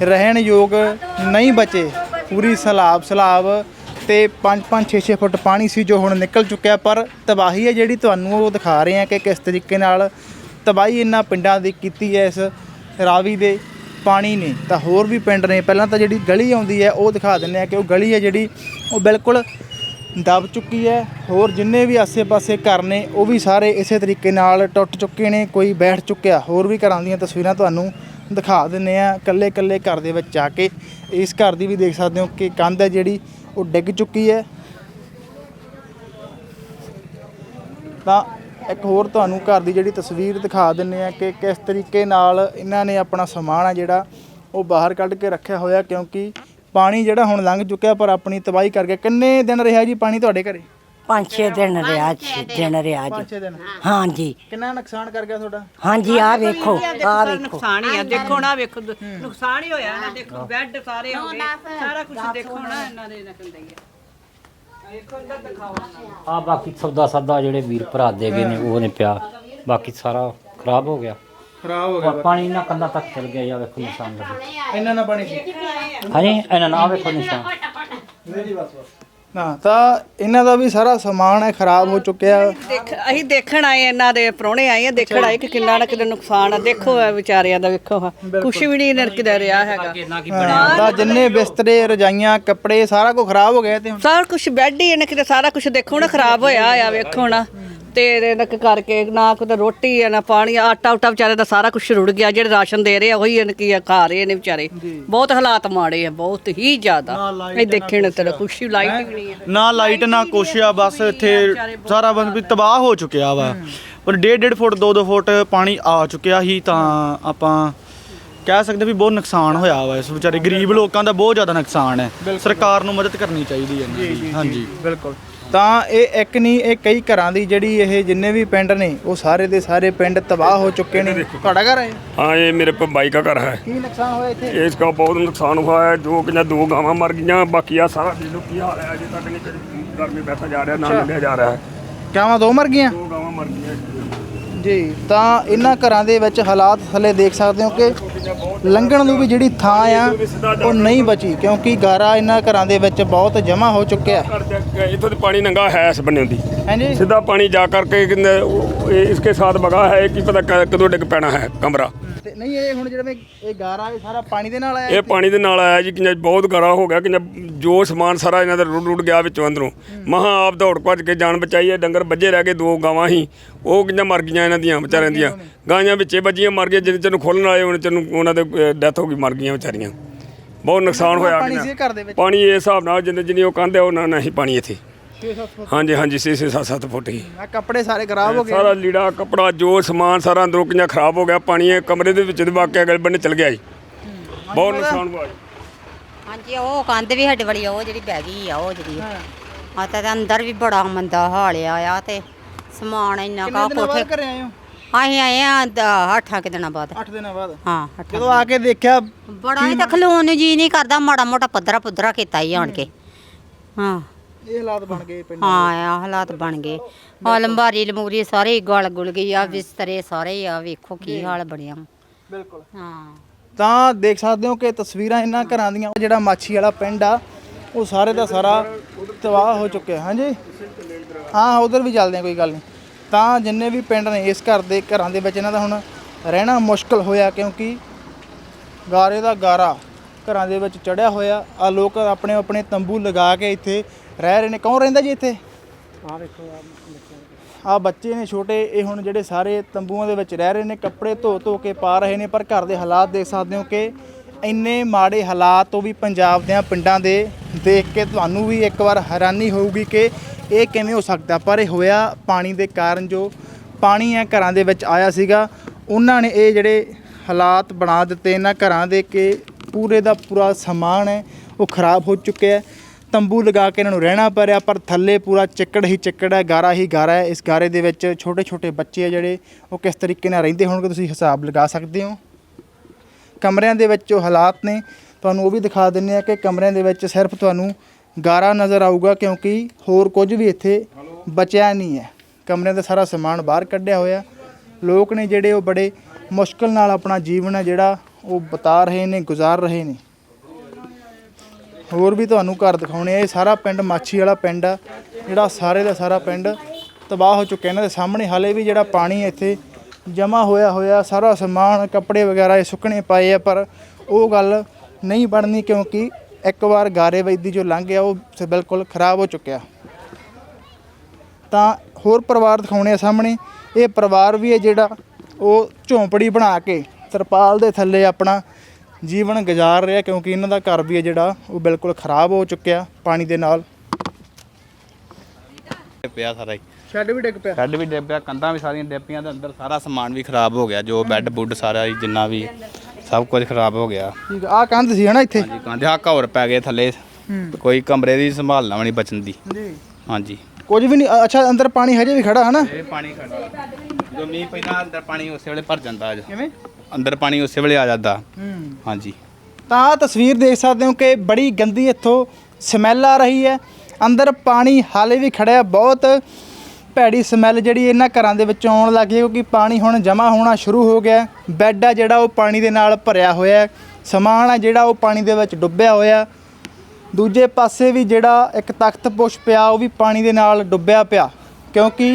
ਰਹਿਣ ਯੋਗ ਨਹੀਂ ਬਚੇ। ਪੂਰੀ ਸਲਾਬ ਸਲਾਬ ਤੇ 5 5 6 6 ਫੁੱਟ ਪਾਣੀ ਸੀ ਜੋ ਹੁਣ ਨਿਕਲ ਚੁੱਕਿਆ। ਪਰ ਤਬਾਹੀ ਹੈ ਜਿਹੜੀ ਤੁਹਾਨੂੰ ਉਹ ਦਿਖਾ ਰਹੇ ਹਾਂ ਕਿ ਕਿਸ ਤਰੀਕੇ ਨਾਲ ਤਬਾਹੀ ਇਹਨਾਂ ਪਿੰਡਾਂ ਦੀ ਕੀਤੀ ਹੈ ਇਸ ਰਾਵੀ ਦੇ। ਪਾਣੀ ਨੇ, ਤਾਂ ਹੋਰ ਵੀ ਪਿੰਡ ਨੇ। ਪਹਿਲਾਂ ਤਾਂ ਜਿਹੜੀ ਗਲੀ ਆਉਂਦੀ ਹੈ, ਉਹ ਦਿਖਾ ਦਿੰਦੇ ਆ ਕਿ ਉਹ ਗਲੀ ਹੈ ਜਿਹੜੀ, ਉਹ ਬਿਲਕੁਲ ਦਬ ਚੁੱਕੀ ਹੈ। ਹੋਰ ਜਿੰਨੇ ਵੀ ਆਸੇ-ਪਾਸੇ ਘਰ ਨੇ, ਉਹ ਵੀ ਸਾਰੇ ਇਸੇ ਤਰੀਕੇ ਨਾਲ ਟੁੱਟ ਚੁੱਕੇ ਨੇ, ਕੋਈ ਬੈਠ ਚੁੱਕਿਆ। ਹੋਰ ਵੀ ਘਰਾਂ ਦੀਆਂ ਤਸਵੀਰਾਂ ਤੁਹਾਨੂੰ ਦਿਖਾ ਦਿੰਨੇ ਆ ਕੱਲੇ-ਕੱਲੇ ਘਰ ਦੇ ਵਿੱਚ ਜਾ ਕੇ। ਇਸ ਘਰ ਦੀ ਵੀ ਦੇਖ ਸਕਦੇ ਹੋ ਕਿ ਕੰਧ ਹੈ ਜਿਹੜੀ, ਉਹ ਡਿੱਗ ਚੁੱਕੀ ਹੈ। ਤਾਂ ਇੱਕ ਹੋਰ ਤੁਹਾਨੂੰ ਘਰ ਦੀ ਜਿਹੜੀ ਤਸਵੀਰ ਦਿਖਾ ਦਿੰਨੇ ਆ ਕਿ ਕਿਸ ਤਰੀਕੇ ਨਾਲ ਇਹਨਾਂ ਨੇ ਆਪਣਾ ਸਮਾਨ ਆ ਜਿਹੜਾ ਉਹ ਬਾਹਰ ਕੱਢ ਕੇ ਰੱਖਿਆ ਹੋਇਆ ਕਿਉਂਕਿ ਪਾਣੀ ਜਿਹੜਾ ਹੁਣ ਲੰਘ ਚੁੱਕਿਆ ਪਰ ਆਪਣੀ ਤਬਾਹੀ ਕਰਕੇ ਕਿੰਨੇ ਦਿਨ ਰਿਹਾ ਜੀ ਪਾਣੀ ਤੁਹਾਡੇ ਘਰੇ? ਪੰਜ ਛੇ ਦਿਨ ਰਿਹਾ ਛੇ ਦਿਨ। ਰਿਹਾ ਜੀ। 5-6 ਦਿਨ। ਹਾਂਜੀ। ਕਿੰਨਾ ਨੁਕਸਾਨ ਕਰ ਗਿਆ ਤੁਹਾਡਾ? ਹਾਂਜੀ ਆ ਵੇਖੋ ਆ ਵੇਖੋ। ਨੁਕਸਾਨ ਹੀ ਆ ਦੇਖੋ ਨਾ ਵੇਖੋ ਦ- ਨੁਕਸਾਨ ਹੀ ਹੋਇਆ ਨਾ ਦੇਖੋ ਬੈੱਡ ਸਾਰੇ ਹੋ ਗਏ ਸਾਰਾ ਕੁਝ ਦੇਖੋ ਨਾ ਇਹਨਾਂ ਦੇ ਨਕਲ ਦਈ ਆ ਬਾਕੀ ਸੌਦਾ ਸਾਦਾ ਜਿਹੜੇ ਵੀਰ ਭਰਾ ਦੇ ਗਏ ਨੇ ਉਹ ਨੇ ਪਿਆ। ਬਾਕੀ ਸਾਰਾ ਖਰਾਬ ਹੋ ਗਿਆ। ਖਰਾਬ ਹੋ ਔਰ ਪਾਣੀ ਨਾ ਕੰਧਾਂ ਤੱਕ ਚਲ ਗਿਆ ਜਾਂ ਵੇਖੋ ਨਿਸ਼ਾਨ। ਲੱਗੇ ਇੰਨਾ ਨਾ ਪਾਣੀ ਸੀ। ਹਾਂਜੀ ਇਹਨਾਂ ਨਾਲ ਵੇਖੋ ਨਿਸ਼ਾਨ। ਨਾ ਤਾਂ ਇਹਨਾਂ ਦਾ ਵੀ ਸਾਰਾ ਸਮਾਨ ਹੈ ਖਰਾਬ ਹੋ ਚੁੱਕਿਆ। ਦੇਖ ਅਸੀਂ ਦੇਖਣ ਆਏ ਇਹਨਾਂ ਦੇ ਪ੍ਰਾਹੁਣੇ ਆਏ ਆ ਦੇਖਣ ਆਏ ਕਿ ਕਿੰਨਾ ਨਾ ਕਿੰਨਾ ਨੁਕਸਾਨ ਆ। ਦੇਖੋ ਇਹ ਵਿਚਾਰਿਆਂ ਦਾ ਵੇਖੋ ਕੁਝ ਵੀ ਨਹੀਂ ਨਰਕਦਾ ਰਿਹਾ ਹੈਗਾ। ਹਾਂ, ਤਾਂ ਜਿੰਨੇ ਬਿਸਤਰੇ ਰਜਾਈਆਂ ਕੱਪੜੇ ਸਾਰਾ ਕੁਝ ਖਰਾਬ ਹੋ ਗਿਆ ਤੇ ਹੁਣ। ਸਾਰਾ ਕੁਝ ਬੈੱਡ ਹੀ ਇਹਨਾਂ ਕਿਤੇ ਸਾਰਾ ਕੁਝ ਦੇਖੋ ਨਾ ਖਰਾਬ ਹੋਇਆ ਆ ਵੇਖੋ ਨਾ ਤੇ ਨਕ ਕਰਕੇ ਨਾ ਕੋਈ ਰੋਟੀ ਆ ਨਾ ਪਾਣੀ ਆ, ਆਟਾ ਉਟਾ ਵਿਚਾਰੇ ਦਾ ਸਾਰਾ ਕੁਝ ਰੁੜ ਗਿਆ ਜਿਹੜੇ ਰਾਸ਼ਨ ਦੇ ਰਹੇ ਆ ਉਹੀ ਇਹਨਾਂ ਕੀ ਆ ਖਾ ਰਹੇ ਨੇ ਵਿਚਾਰੇ। ਬਹੁਤ ਹਾਲਾਤ ਮਾੜੇ ਆ ਬਹੁਤ ਹੀ ਜ਼ਿਆਦਾ। ਇਹ ਦੇਖਣ ਤੇ ਕੁਝ ਲਾਈਟ ਵੀ ਨਹੀਂ ਆ ਨਾ ਲਾਈਟ ਨਾ ਕੁਛ ਆ ਬਸ ਇੱਥੇ ਸਾਰਾ ਬਸ ਵੀ ਤਬਾਹ ਹੋ ਚੁੱਕਿਆ ਵਾ। ਪਰ ਡੇਢ ਡੇਢ ਫੁੱਟ 2 2 ਫੁੱਟ ਪਾਣੀ ਆ ਚੁੱਕਿਆ ਸੀ ਤਾਂ ਆਪਾਂ ਕਹਿ ਸਕਦੇ ਵੀ ਬਹੁਤ ਨੁਕਸਾਨ ਹੋਇਆ ਵਾ। ਇਸ ਵਿਚਾਰੇ ਗਰੀਬ ਲੋਕਾਂ ਦਾ ਬਹੁਤ ਜ਼ਿਆਦਾ ਨੁਕਸਾਨ ਹੈ। ਸਰਕਾਰ ਨੂੰ ਮਦਦ ਕਰਨੀ ਚਾਹੀਦੀ ਹੈ ਇਹਨਾਂ ਦੀ। ਹਾਂਜੀ। ਬਿਲਕੁਲ। ਤਾਂ ਇਹ ਇੱਕ ਨਹੀਂ ਇਹ ਕਈ ਘਰਾਂ ਦੀ ਜਿਹੜੀ ਇਹ ਜਿੰਨੇ ਵੀ ਪਿੰਡ ਨੇ ਉਹ ਸਾਰੇ ਦੇ ਸਾਰੇ ਪਿੰਡ ਤਬਾਹ ਹੋ ਚੁੱਕੇ ਨੇ ਤੁਹਾਡਾ ਘਰ ਹੈ हाँ ये मेरे पे बाई का घर है ਕੀ ਨੁਕਸਾਨ ਹੋਇਆ ਇੱਥੇ इसका बहुत नुकसान हुआ है जो कि दो गावां मर गई बाकी आ सारा दिलों की हाल है अजय तक नहीं घर में बैठा जा रहा है ना लगे जा रहा है ਕਿਆਵਾਂ ਦੋ ਮਰ ਗਈਆਂ दो गावां मर गई ਜੀ ਤਾਂ ਇਹਨਾਂ ਘਰਾਂ ਦੇ ਵਿੱਚ ਹਾਲਾਤ ਥੱਲੇ ਦੇਖ ਸਕਦੇ ਹੋ ਕਿ ਲੰਘਣ ਨੂੰ ਵੀ ਜਿਹੜੀ ਥਾਂ ਆ ਉਹ ਨਹੀਂ ਬਚੀ ਕਿਉਂਕਿ ਗਾਰਾ ਇਹਨਾਂ ਘਰਾਂ ਦੇ ਵਿੱਚ ਬਹੁਤ ਜਮਾ ਹੋ ਚੁੱਕਿਆ ਇੱਥੋਂ ਤੇ ਪਾਣੀ ਨੰਗਾ ਹੈ ਇਸ ਬੰਨੇ ਦੀ। ਹਾਂਜੀ। ਸਿੱਧਾ ਪਾਣੀ ਜਾ ਕਰਕੇ ਇਸਕੇ ਸਾਥ ਬਗਾ ਹੈ ਕਿ ਪਤਾ ਕਦੋਂ ਡਿੱਗ ਪੈਣਾ ਹੈ ਕਮਰਾ। ਪਾਣੀ ਦੇ ਨਾਲ ਆਇਆ ਜੀ ਕਿੰਨਾ ਬਹੁਤ ਗਾਰਾ ਹੋ ਗਿਆ ਕਿੰਨਾ ਜੋ ਸਮਾਨ ਸਾਰਾ ਇਹਨਾਂ ਦਾ ਰੁੱਟ ਰੁੱਟ ਗਿਆ ਵਿੱਚੋਂ ਅੰਦਰੋਂ। ਮਹਾ ਆਪ ਦੌੜ ਭੱਜ ਕੇ ਜਾਨ ਬਚਾਈ ਹੈ ਡੰਗਰ ਬੱਜੇ ਰਹਿ ਗਏ ਦੋ ਗਾਵਾਂ ਹੀ ਉਹ ਕਿੰਨਾ ਮਰ ਗਈਆਂ ਇਹਨਾਂ ਦੀਆਂ ਵਿਚਾਰਿਆਂ ਦੀਆਂ। ਗਾਂਆਂ ਵਿੱਚੇ ਬੱਜੀਆਂ ਮਰ ਗਏ ਜਿੰਨੇ ਚਿਰ ਨੂੰ ਖੋਲਣ ਆਏ ਉਹਨਾਂ ਚਿਰ ਉਹਨਾਂ ਦੇ ਡੈਥ ਹੋ ਗਈ ਮਰ ਗਈਆਂ ਵਿਚਾਰੀਆਂ। ਬਹੁਤ ਨੁਕਸਾਨ ਹੋਇਆ ਪਾਣੀ। ਸੀ ਘਰ ਦੇ ਵਿੱਚ? ਪਾਣੀ ਇਹ ਹਿਸਾਬ ਨਾਲ ਜਿੰਨੇ ਜਿੰਨੀ ਉਹ ਕੰਧ ਹੈ ਉਹਨਾਂ ਨਾਲ ਹੀ ਪਾਣੀ ਇੱਥੇ। ਹਾਂਜੀ ਹਾਂਜੀ 6 6 7 7 ਫੁੱਟ ਹੀ। ਆ ਕੱਪੜੇ ਸਾਰੇ ਖਰਾਬ ਹੋ ਗਏ। ਸਾਰਾ ਲੀੜਾ ਕਪੜਾ ਜੋ ਸਮਾਨ ਸਾਰਾ ਅੰਦਰੋਂ ਕਿੰਨਾ ਖਰਾਬ ਹੋ ਗਿਆ ਪਾਣੀ ਇਹ ਕਮਰੇ ਦੇ ਵਿੱਚ ਦੇ ਵਾਕਿਆ ਅਗਲੇ ਬੰਨੇ ਚਲ ਗਿਆ ਜੀ। ਬਹੁਤ ਨੁਕਸਾਨ ਹੋਇਆ ਜੀ। ਹਾਂਜੀ ਉਹ ਕੰਧ ਵੀ ਸਾਡੇ ਵਾਲੀ ਉਹ ਜਿਹੜੀ ਬਹਿ ਗਈ ਆ ਉਹ ਜਿਹੜੀ। ਆ ਤਾਂ ਅੰਦਰ ਵੀ ਬੜਾ ਮੰਦਾ ਹਾਲ ਆ ਤੇ ਸਮਾਨ ਇੰਨਾ ਕਾ ਕਿੰਨੇ ਦਿਨਾਂ ਕੋਠੇ ਬਾਅਦ ਘਰੇ ਆਏ ਹੋ? ਅਸੀਂ ਆਏ ਆ ਦ- ਅੱਠਾਂ ਕੁ ਦਿਨਾਂ ਬਾਅਦ। 8 ਦਿਨਾਂ ਬਾਅਦ? ਹਾਂ ਅੱਠਾਂ ਜਦੋਂ ਆ ਕੇ ਦੇਖਿਆ ਬੜਾ ਹੀ ਤਾਂ ਖਲੋਣ ਨੂੰ ਜੀ ਨਹੀਂ ਕਰਦਾ ਮਾੜਾ ਮੋਟਾ ਪੱਧਰਾ ਪੁੱਧਰਾ ਕੀਤਾ ਹੀ ਆਣ ਕੇ। ਹਾਂ। ਇਹ ਹਾਲਾਤ ਬਣ ਗਏ ਪਿੰਡ ਹਾਂ ਆ ਹਾਲਾਤ ਬਣ ਗਏ। ਆ ਲੰਬਾਰੀ ਲਮੂਰੀ ਸਾਰੇ ਹੀ ਗਲ ਗੁਲ ਗਈ ਆ ਬਿਸਤਰੇ ਸਾਰੇ ਹੀ ਆ ਵੇਖੋ ਕੀ ਹਾਲ ਬਣਿਆ। ਬਿਲਕੁਲ। ਹਾਂ। ਤਾਂ ਦੇਖ ਸਕਦੇ ਹੋ ਕਿ ਤਸਵੀਰਾਂ ਇਹਨਾਂ ਘਰਾਂ ਦੀਆਂ ਜਿਹੜਾ ਮਾਛੀ ਵਾਲਾ ਪਿੰਡ ਆ ਉਹ ਸਾਰੇ ਦਾ ਸਾਰਾ ਤਬਾਹ ਹੋ ਚੁੱਕਿਆ। ਹਾਂਜੀ? ਹਾਂ ਉਧਰ ਵੀ ਚੱਲਦੇ ਆ ਕੋਈ ਗੱਲ ਨਹੀਂ। ਤਾਂ ਜਿੰਨੇ ਵੀ ਪਿੰਡ ਨੇ ਇਸ ਘਰ ਦੇ ਘਰਾਂ ਦੇ ਵਿੱਚ ਇਹਨਾਂ ਦਾ ਹੁਣ ਰਹਿਣਾ ਮੁਸ਼ਕਲ ਹੋਇਆ ਕਿਉਂਕਿ ਗਾਰੇ ਦਾ ਗਾਰਾ ਘਰਾਂ ਦੇ ਵਿੱਚ ਚੜਿਆ ਹੋਇਆ ਆ ਲੋਕ ਆਪਣੇ ਆਪਣੇ ਤੰਬੂ ਲਗਾ ਕੇ ਇੱਥੇ ਰਹਿ ਰਹੇ ਨੇ। ਕੌਣ ਰਹਿੰਦਾ ਜੀ ਇੱਥੇ? ਆ ਵੇਖੋ ਆ ਬੱਚੇ ਨੇ। ਛੋਟੇ ਇਹ ਹੁਣ ਜਿਹੜੇ ਸਾਰੇ ਤੰਬੂਆਂ ਦੇ ਵਿੱਚ ਰਹਿ ਰਹੇ ਨੇ ਕੱਪੜੇ ਧੋ ਧੋ ਕੇ ਪਾ ਰਹੇ ਨੇ ਪਰ ਘਰ ਦੇ ਹਾਲਾਤ ਦੇਖ ਸਕਦੇ ਹੋ ਕਿ ਇੰਨੇ ਮਾੜੇ ਹਾਲਾਤ ਉਹ ਵੀ ਪੰਜਾਬ ਦੇ ਪਿੰਡਾਂ ਦੇ ਦੇਖ ਕੇ ਤੁਹਾਨੂੰ ਵੀ ਇੱਕ ਵਾਰ ਹੈਰਾਨੀ ਹੋਊਗੀ ਕਿ ਇਹ ਕਿਵੇਂ ਹੋ ਸਕਦਾ? ਪਰ ਇਹ ਹੋਇਆ ਪਾਣੀ ਦੇ ਕਾਰਨ ਜੋ ਪਾਣੀ ਹੈ ਘਰਾਂ ਦੇ ਵਿੱਚ ਆਇਆ ਸੀਗਾ। ਉਹਨਾਂ ਨੇ ਇਹ ਜਿਹੜੇ ਹਾਲਾਤ ਬਣਾ ਦਿੱਤੇ, ਇਹਨਾਂ ਘਰਾਂ ਦੇ ਕਿ ਪੂਰੇ ਦਾ ਪੂਰਾ ਸਮਾਨ ਹੈ ਉਹ ਖਰਾਬ ਹੋ ਚੁੱਕਿਆ ਹੈ ਤੰਬੂ ਲਗਾ ਕੇ ਇਹਨਾਂ ਨੂੰ ਰਹਿਣਾ ਪੈ ਰਿਹਾ, ਪਰ ਥੱਲੇ ਪੂਰਾ ਚਿੱਕੜ ਹੀ ਚਿੱਕੜ ਹੈ ਗਾਰਾ ਹੀ ਗਾਰਾ ਹੈ ਇਸ ਗਾਰੇ ਦੇ ਵਿੱਚ ਛੋਟੇ ਛੋਟੇ ਬੱਚੇ ਆ ਜਿਹੜੇ, ਉਹ ਕਿਸ ਤਰੀਕੇ ਨਾਲ ਰਹਿੰਦੇ ਹੋਣਗੇ, ਤੁਸੀਂ ਹਿਸਾਬ ਲਗਾ ਸਕਦੇ ਹੋ? ਕਮਰਿਆਂ ਦੇ ਵਿੱਚ ਜੋ ਹਾਲਾਤ ਨੇ, ਤੁਹਾਨੂੰ ਉਹ ਵੀ ਦਿਖਾ ਦਿੰਨੇ ਆ ਕਿ ਕਮਰਿਆਂ ਦੇ ਵਿੱਚ ਸਿਰਫ ਤੁਹਾਨੂੰ ਗਾਰਾ ਨਜ਼ਰ ਆਊਗਾ ਕਿਉਂਕਿ ਹੋਰ ਕੁਝ ਵੀ ਇੱਥੇ ਬਚਿਆ ਨਹੀਂ ਹੈ। ਕਮਰਿਆਂ ਦਾ ਸਾਰਾ ਸਮਾਨ ਬਾਹਰ ਕੱਢਿਆ ਹੋਇਆ। ਲੋਕ ਨੇ ਜਿਹੜੇ ਉਹ ਬੜੇ ਮੁਸ਼ਕਲ ਨਾਲ ਆਪਣਾ ਜੀਵਨ ਹੈ ਜਿਹੜਾ ਉਹ ਬਤਾ ਰਹੇ ਨੇ, ਗੁਜ਼ਾਰ ਰਹੇ ਨੇ। ਹੋਰ ਵੀ ਤੁਹਾਨੂੰ ਘਰ ਦਿਖਾਉਣੇ ਆ। ਇਹ ਸਾਰਾ ਪਿੰਡ ਮਾਛੀ ਵਾਲਾ ਪਿੰਡ ਆ। ਜਿਹੜਾ ਸਾਰੇ ਦਾ ਸਾਰਾ ਪਿੰਡ ਤਬਾਹ ਹੋ ਚੁੱਕਿਆ। ਇਹਨਾਂ ਦੇ ਸਾਹਮਣੇ ਹਾਲੇ ਵੀ ਜਿਹੜਾ ਪਾਣੀ ਇੱਥੇ ਜਮਾ ਹੋਇਆ ਹੋਇਆ। ਸਾਰਾ ਸਮਾਨ, ਕੱਪੜੇ ਵਗੈਰਾ ਇਹ ਸੁੱਕਣੇ ਪਏ ਆ, ਪਰ ਉਹ ਗੱਲ ਨਹੀਂ ਬਣਨੀ ਕਿਉਂਕਿ ਇੱਕ ਵਾਰ ਗਾਰੇ ਵੈਦੀ ਜੋ ਲੰਘ ਗਿਆ ਉਹ ਬਿਲਕੁਲ ਖਰਾਬ ਹੋ ਚੁੱਕਿਆ। ਤਾਂ ਹੋਰ ਪਰਿਵਾਰ ਦਿਖਾਉਣੇ ਆ ਸਾਹਮਣੇ। ਇਹ ਪਰਿਵਾਰ ਵੀ ਹੈ ਜਿਹੜਾ ਉਹ ਝੌਂਪੜੀ ਬਣਾ ਕੇ ਤਰਪਾਲ ਦੇ ਥੱਲੇ ਆਪਣਾ ਜੀਵਨ ਗੁਜ਼ਾਰ ਰਿਹਾ ਕਿਉਂਕਿ ਇਹਨਾਂ ਦਾ ਘਰ ਵੀ ਹੈ ਜਿਹੜਾ ਉਹ ਬਿਲਕੁਲ ਖਰਾਬ ਹੋ ਚੁੱਕਿਆ ਪਾਣੀ ਦੇ ਨਾਲ। ਪਿਆ ਸਾਰਾ ਹੀ। ਸ਼ੈੱਡ ਵੀ ਡਿੱਗ ਪਿਆ। ਬੈੱਡ ਵੀ ਡਿੱਗ ਪਿਆ ਕੰਧਾਂ ਵੀ ਸਾਰੀਆਂ ਡਿੱਗ ਪਈਆਂ ਤੇ ਅੰਦਰ ਸਾਰਾ ਸਮਾਨ ਵੀ ਖਰਾਬ ਹੋ ਗਿਆ ਜੋ ਬੈੱਡ ਬੁੱਡ ਸਾਰਾ ਹੀ ਜਿੰਨਾ ਵੀ ਸਭ ਕੁਝ ਖਰਾਬ ਹੋ ਗਿਆ। ਠੀਕ ਆ ਕੰਧ ਸੀ ਹਨਾ ਇੱਥੇ? ਹਾਂਜੀ ਕੰਧ ਆ ਘੌਰ ਪੈ ਗਏ ਥੱਲੇ। ਕੋਈ ਕਮਰੇ ਦੀ ਸੰਭਾਲਣਾ ਵੀ ਨਹੀਂ ਬਚਣ ਦੀ। ਜੀ। ਹਾਂਜੀ। ਕੁਝ ਵੀ ਨਹੀਂ ਅ- ਅੱਛਾ ਅੰਦਰ ਪਾਣੀ ਹਜੇ ਵੀ ਖੜਾ ਹਨਾ? ਇਹ ਪਾਣੀ ਖੜਾ। ਜਦੋਂ ਮੀਂਹ ਪੈਂਦਾ ਅੰਦਰ ਪਾਣੀ ਉਸੇ ਵੇਲੇ ਭਰ ਜਾਂਦਾ ਅੱਜ। ਕਿਵੇਂ? ਅੰਦਰ ਪਾਣੀ ਉਸੇ ਵੇਲੇ ਆ ਜਾਂਦਾ। ਹੂੰ। ਹਾਂਜੀ। ਤਾਂ ਆਹ ਤਸਵੀਰ ਦੇਖ ਸਕਦੇ ਹੋ ਕਿ ਬੜੀ ਗੰਦੀ ਇੱਥੋਂ ਸਮੈਲ ਆ ਰਹੀ ਹੈ। ਅੰਦਰ ਪਾਣੀ ਹਾਲੇ ਵੀ ਖੜਿਆ ਬਹੁਤ। ਭੈੜੀ ਸਮੈਲ ਜਿਹੜੀ ਇਹਨਾਂ ਘਰਾਂ ਦੇ ਵਿੱਚੋਂ ਆਉਣ ਲੱਗੀ ਕਿਉਂਕਿ ਪਾਣੀ ਹੁਣ ਜਮ੍ਹਾਂ ਹੋਣਾ ਸ਼ੁਰੂ ਹੋ ਗਿਆ। ਬੈੱਡ ਆ ਜਿਹੜਾ ਉਹ ਪਾਣੀ ਦੇ ਨਾਲ ਭਰਿਆ ਹੋਇਆ ਹੈ। ਸਮਾਨ ਆ ਜਿਹੜਾ ਉਹ ਪਾਣੀ ਦੇ ਵਿੱਚ ਡੁੱਬਿਆ ਹੋਇਆ ਦੂਜੇ ਪਾਸੇ ਵੀ ਜਿਹੜਾ ਇੱਕ ਤਖਤ ਪੁਸ਼ ਪਿਆ ਉਹ ਵੀ ਪਾਣੀ ਦੇ ਨਾਲ ਡੁੱਬਿਆ ਪਿਆ। ਕਿਉਂਕਿ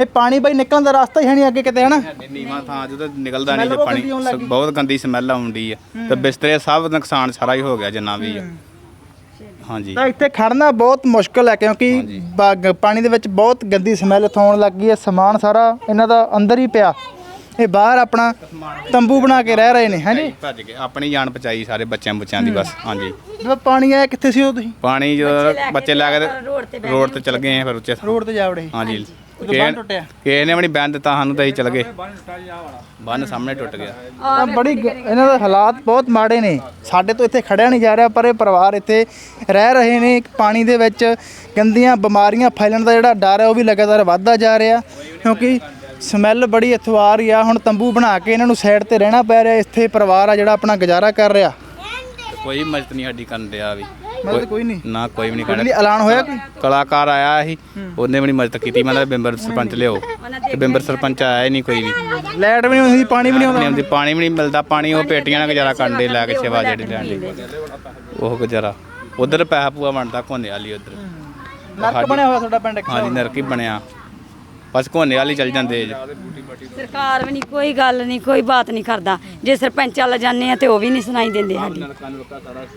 ਇਹ ਪਾਣੀ ਬਈ ਨਿਕਲਣ ਦਾ ਰਸਤਾ ਹੀ ਹੈ ਨਹੀਂ ਅੱਗੇ ਕਿਤੇ ਹਨਾ? ਨੀਵਾਂ ਥਾਂ ਜਦੋਂ ਨਿਕਲਦਾ ਨਹੀਂ ਜੇ ਪਾਣੀ ਬਹੁਤ ਗੰਦੀ ਸਮੈਲ ਆਉਂਦੀ ਆ। ਤੇ ਬਿਸਤਰੇ ਸਭ ਨੁਕਸਾਨ ਸਾਰਾ ਹੀ ਹੋ ਗਿਆ ਜਿੰਨਾ ਵੀ ਆ। ਹਾਂਜੀ। ਤਾਂ ਇੱਥੇ ਖੜਨਾ ਬਹੁਤ ਮੁਸ਼ਕਲ ਹੈ ਕਿਉਂਕਿ ਬਾਗ- ਪਾਣੀ ਦੇ ਵਿੱਚ ਬਹੁਤ ਗੰਦੀ ਸਮੈਲ ਇੱਥੋਂ ਆਉਣ ਲੱਗ ਗਈ ਹੈ ਸਮਾਨ ਸਾਰਾ ਇਹਨਾਂ ਦਾ ਅੰਦਰ ਹੀ ਪਿਆ। ਇਹ ਬਾਹਰ ਆਪਣਾ ਤੰਬੂ ਬਣਾ ਕੇ ਰਹਿ ਰਹੇ ਨੇ ਹਾਂਜੀ ਭੱਜ ਕੇ ਆਪਣੀ ਜਾਨ ਬਚਾਈ ਸਾਰੇ ਬੱਚਿਆਂ ਬੁੱਚਿਆਂ ਦੀ ਬਸ ਹਾਂਜੀ। ਜਦੋਂ ਪਾਣੀ ਆਇਆ ਕਿੱਥੇ ਸੀ ਉਹ ਤੁਸੀਂ? ਪਾਣੀ ਜਦੋਂ ਬੱਚੇ ਲੈ ਕੇ ਰੋਡ ਤੇ ਚਲ ਗਏ ਆ ਫਿਰ ਉੱਚੇ ਰੋਡ ਤੇ ਜਾ ਵੜੇ। ਹਾਂਜੀ। ਬੰਨ ਟੁੱਟਿਆ? ਕਿਸੇ ਨੇ ਵੀ ਨਹੀਂ ਬੈਨ ਦਿੱਤਾ ਸਾਨੂੰ ਤਾਂ ਅਸੀਂ ਚਲ ਗਏ। ਬੰਨ ਸਾਹਮਣੇ ਟੁੱਟ ਗਿਆ। ਤਾਂ ਬੜੀ ਗ- ਇਹਨਾਂ ਦੇ ਹਾਲਾਤ ਬਹੁਤ ਮਾੜੇ ਨੇ। ਸਾਡੇ ਤੋਂ ਇੱਥੇ ਖੜਿਆ ਨਹੀਂ ਜਾ ਰਿਹਾ ਪਰ ਇਹ ਪਰਿਵਾਰ ਇੱਥੇ ਰਹਿ ਰਹੇ ਨੇ। ਪਾਣੀ ਦੇ ਵਿੱਚ ਗੰਦੀਆਂ ਬਿਮਾਰੀਆਂ ਫੈਲਣ ਦਾ ਜਿਹੜਾ ਡਰ ਹੈ ਉਹ ਵੀ ਲਗਾਤਾਰ ਵੱਧਦਾ ਜਾ ਰਿਹਾ। ਕਿਉਂਕਿ ਸਮੈਲ ਬੜੀ ਇੱਥੋਂ ਆ ਰਹੀ ਆ। ਹੁਣ ਤੰਬੂ ਬਣਾ ਕੇ ਇਹਨਾਂ ਨੂੰ ਸਾਈਡ ਤੇ ਰਹਿਣਾ ਪੈ ਰਿਹਾ। ਇੱਥੇ ਪਰਿਵਾਰ ਆ ਜਿਹੜਾ ਆਪਣਾ ਗੁਜ਼ਾਰਾ ਕਰ ਰਿਹਾ। ਕੋਈ ਮਦਦ ਨਹੀਂ ਸਾਡੀ ਕਰਨ ਵੀ। ਮਦਦ ਕੋਈ ਨਹੀਂ। ਨਾ ਕੋਈ ਵੀ ਨਹੀਂ ਕੋਈ ਕਰਨ ਨਹੀਂ ਐਲਾਨ ਹੋਇਆ ਕੋਈ? ਕਲਾਕਾਰ ਆਇਆ ਸੀ ਉਹਨੇ ਵੀ ਨਹੀਂ ਮਦਦ ਕੀਤੀ ਮੈਂ ਤਾਂ ਮੈਂਬਰ ਸਰਪੰਚ ਲਿਓ ਤੇ ਮੈਂਬਰ ਸਰਪੰਚ ਆਇਆ ਹੀ ਨਹੀਂ ਕੋਈ ਵੀ। ਲਾਈਟ ਵੀ ਨਹੀਂ ਹੁੰਦੀ ਪਾਣੀ ਵੀ ਨਹੀਂ ਆਉਂਦਾ। ਆਉਂਦੀ ਪਾਣੀ ਵੀ ਨਹੀਂ ਮਿਲਦਾ ਪਾਣੀ ਉਹ ਪੇਟੀਆਂ ਨਾਲ ਗੁਜ਼ਾਰਾ ਕਰਨ ਦੇ ਲੈ ਕੇ ਸੇਵਾ ਜਿਹੜੀ ਲੈਣ ਦੇ। ਉਹ ਗੁਜ਼ਾਰਾ। ਉਧਰ ਪੈਸਾ ਪੂਆ ਬਣਦਾ ਕੋਨੇ ਵਾਲੀ ਉਧਰ। ਨਰਕ ਬਣਿਆ ਹੋਇਆ ਤੁਹਾਡਾ ਪਿੰਡ ਹਾਂਜੀ ਨਰਕ ਬਣਿਆ। ਬਸ ਕੋਨੇ ਵਾਲੀ ਚੱਲ ਜਾਂਦੇ ਜੀ। ਸਰਕਾਰ ਵੀ ਨਹੀਂ ਕੋਈ ਗੱਲ ਨਹੀਂ ਕੋਈ ਬਾਤ ਨਹੀਂ ਕਰਦਾ। ਜੇ ਸਰਪੰਚ ਵਾਲਾ ਜਾਂਦੇ ਆ ਤੇ ਉਹ ਵੀ ਨਹੀਂ ਸੁਣਾਈ ਦਿੰਦੇ ਸਾਡੀ।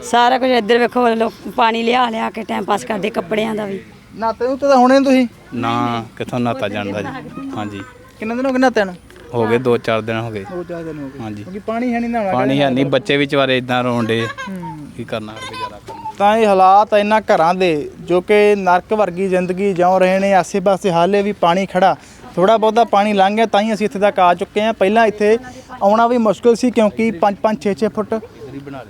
ਸਾਰਾ ਕੁਝ ਇੱਧਰ ਵੇਖੋ ਲੋਕ ਪਾਣੀ ਲਿਆ ਲਿਆ ਕੇ ਟਾਈਮ ਪਾਸ ਕਰਦੇ ਕੱਪੜਿਆਂ ਦਾ ਵੀ। ਨਾਤੇ ਨੂੰ ਤਾਂ ਹੁਣੇ ਤੁਸੀਂ? ਨਾ ਕਿੱਥੋਂ ਨਾਤਾ ਜਾਂਦਾ ਜੀ। ਹਾਂਜੀ। ਕਿੰਨੇ ਦਿਨ ਹੋ ਗਏ ਨਾਤਿਆਂ ਨੂੰ? ਹੋ ਗਏ 2-4 ਦਿਨ ਹੋ ਗਏ। ਦੋ ਚਾਰ ਦਿਨ ਹੋ ਗਏ। ਹਾਂਜੀ। ਕਿਉਂਕਿ ਪਾਣੀ ਹੈ ਨਹੀਂ ਨਹਾਉਣਾ ਪਾਣੀ ਹੈ ਨਹੀਂ ਬੱਚੇ ਵਿੱਚ ਵਾਰੇ ਇਦਾਂ ਰੋਣ ਦੇ ਕੀ ਕਰਨਾ ਕਰਨਾ। ਤਾਂ ਇਹ ਹਾਲਾਤ ਇਹਨਾਂ ਘਰਾਂ ਦੇ, ਜੋ ਕਿ ਨਰਕ ਵਰਗੀ ਜ਼ਿੰਦਗੀ ਜਿਉ ਰਹੇ ਨੇ, ਆਸੇ-ਪਾਸੇ ਹਾਲੇ ਵੀ ਪਾਣੀ ਖੜਾ। ਥੋੜਾ ਬਹੁਤਾ ਪਾਣੀ ਲੰਘ ਗਿਆ, ਤਾਂ ਹੀ ਅਸੀਂ ਇੱਥੇ ਤੱਕ ਆ ਚੁੱਕੇ ਹਾਂ। ਪਹਿਲਾਂ ਇੱਥੇ ਆਉਣਾ ਵੀ ਮੁਸ਼ਕਲ ਸੀ, ਕਿਉਂਕਿ 5-5 6-6 ਫੁੱਟ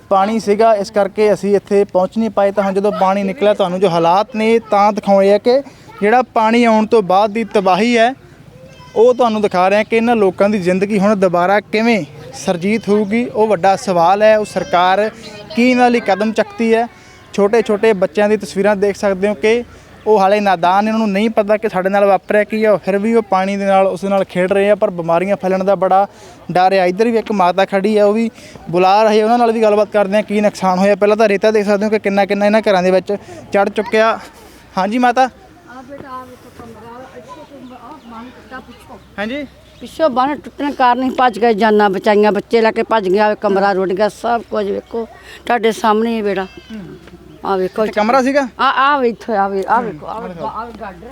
ਪਾਣੀ ਸੀਗਾ। ਇਸ ਕਰਕੇ ਅਸੀਂ ਇੱਥੇ ਪਹੁੰਚ ਨਹੀਂ ਪਾਏ। ਤਾਂ ਹੁਣ ਜਦੋਂ ਪਾਣੀ ਨਿਕਲਿਆ, ਤੁਹਾਨੂੰ ਜੋ ਹਾਲਾਤ ਨੇ, ਤਾਂ ਦਿਖਾਉਣੇ ਆ ਕਿ ਜਿਹੜਾ ਪਾਣੀ ਆਉਣ ਤੋਂ ਬਾਅਦ ਦੀ ਤਬਾਹੀ ਹੈ, ਉਹ ਤੁਹਾਨੂੰ ਦਿਖਾ ਰਹੇ ਹਾਂ ਕਿ ਇਹਨਾਂ ਲੋਕਾਂ ਦੀ ਜ਼ਿੰਦਗੀ ਹੁਣ ਦੁਬਾਰਾ ਕਿਵੇਂ ਸਰਜੀਤ ਹੋਊਗੀ। ਉਹ ਵੱਡਾ ਸਵਾਲ ਹੈ, ਉਹ ਸਰਕਾਰ ਕੀ ਇਹਨਾਂ ਲਈ ਕਦਮ ਚੱਕਦੀ ਹੈ? ਛੋਟੇ ਛੋਟੇ ਬੱਚਿਆਂ ਦੀ ਤਸਵੀਰਾਂ ਦੇਖ ਸਕਦੇ ਹੋ ਕਿ ਉਹ ਹਾਲੇ ਨਾਦਾਨ ਇਹਨਾਂ ਨੂੰ ਨਹੀਂ ਪਤਾ ਕਿ ਸਾਡੇ ਨਾਲ ਵਾਪਰਿਆ ਕੀ ਹੈ ਫਿਰ ਵੀ ਉਹ ਪਾਣੀ ਦੇ ਨਾਲ ਉਸ ਨਾਲ ਖੇਡ ਰਹੇ ਆ ਪਰ ਬਿਮਾਰੀਆਂ ਫੈਲਣ ਦਾ ਬੜਾ ਡਰ ਹੈ ਇੱਧਰ ਵੀ ਇੱਕ ਮਾਤਾ ਖੜੀ ਹੈ ਉਹ ਵੀ ਬੁਲਾ ਰਹੀ ਹੈ ਉਹਨਾਂ ਨਾਲ ਵੀ ਗੱਲਬਾਤ ਕਰਦੇ ਆ ਕੀ ਨੁਕਸਾਨ ਹੋਇਆ। ਪਹਿਲਾਂ ਤਾਂ ਰੇਤਾ ਦੇਖ ਸਕਦੇ ਹੋ ਕਿ ਕਿੰਨਾ ਕਿੰਨਾ ਇਹਨਾਂ ਘਰਾਂ ਦੇ ਵਿੱਚ ਚੜ ਚੁੱਕਿਆ। ਹਾਂਜੀ ਮਾਤਾ? ਹਾਂਜੀ? ਪਿੱਛੋਂ ਬੰਨ ਟੁੱਟਣ ਕਾਰਨ ਹੀ ਭੱਜ ਗਏ ਜਾਨਾਂ ਬਚਾਈਆਂ ਬੱਚੇ ਲੈ ਕੇ ਭੱਜ ਗਿਆ ਕਮਰਾ ਰੁੜ ਗਿਆ ਸਭ ਕੁਝ ਵੇਖੋ। ਤੁਹਾਡੇ ਸਾਹਮਣੇ ਹੀ ਬੇੜਾ ਆ ਵੇਖੋ ਕਮਰਾ ਸੀਗਾ? ਆ ਆ ਵੇਖੋ ਆ ਵੇ ਆ ਵੇਖੋ ਆ ਵੇਖੋ ਆ ਗਾਡਰ